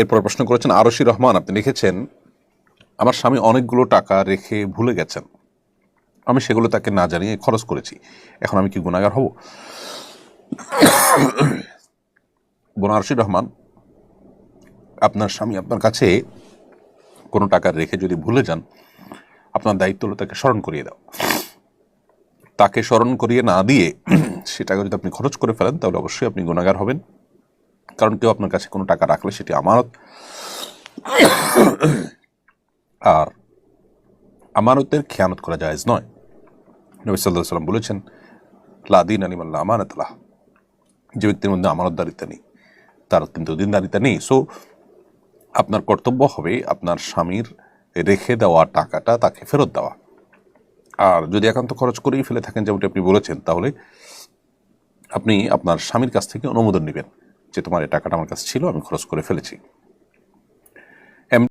এরপর প্রশ্ন করেছেন, আরশি রহমান, আপনি লিখেছেন, আমার স্বামী অনেকগুলো টাকা রেখে ভুলে গেছেন। আমি সেগুলো তাকে না জানিয়ে খরচ করেছি। এখন আমি কি গুণাগার হব? বোন আরশি রহমান, আপনার স্বামী আপনার কাছে কোনো টাকা রেখে যদি ভুলে যান, আপনার দায়িত্ব হলো তাকে স্মরণ করিয়ে দাও। তাকে স্মরণ করিয়ে না দিয়ে সেটাকে যদি আপনি খরচ করে ফেলেন, তাহলে অবশ্যই আপনি গুণাগার হবেন। কারণ কেউ আপনার কাছে কোনো টাকা রাখলে সেটি আমানত। আর আমানতের খেয়ানত করা জায়েজ নয়। নবী সাল্লাহ সাল্লাম বলেছেন লাদিন আলিম আলিমাল্লা আমানতলাহ যে ব্যক্তির মধ্যে আমানতদারিতা নেই, তার কিন্তু দিনদারিতা নেই। সো আপনার কর্তব্য হবে আপনার স্বামীর রেখে দেওয়া টাকাটা তাকে ফেরত দেওয়া। আর যদি একান্ত খরচ করেই ফেলে থাকেন, যেমনটি আপনি বলেছেন, তাহলে আপনি আপনার স্বামীর কাছ থেকে অনুমোদন নেবেন। যে তোমার এই টাকাটা আমার কাছে ছিল আমি খরচ করে ফেলেছি।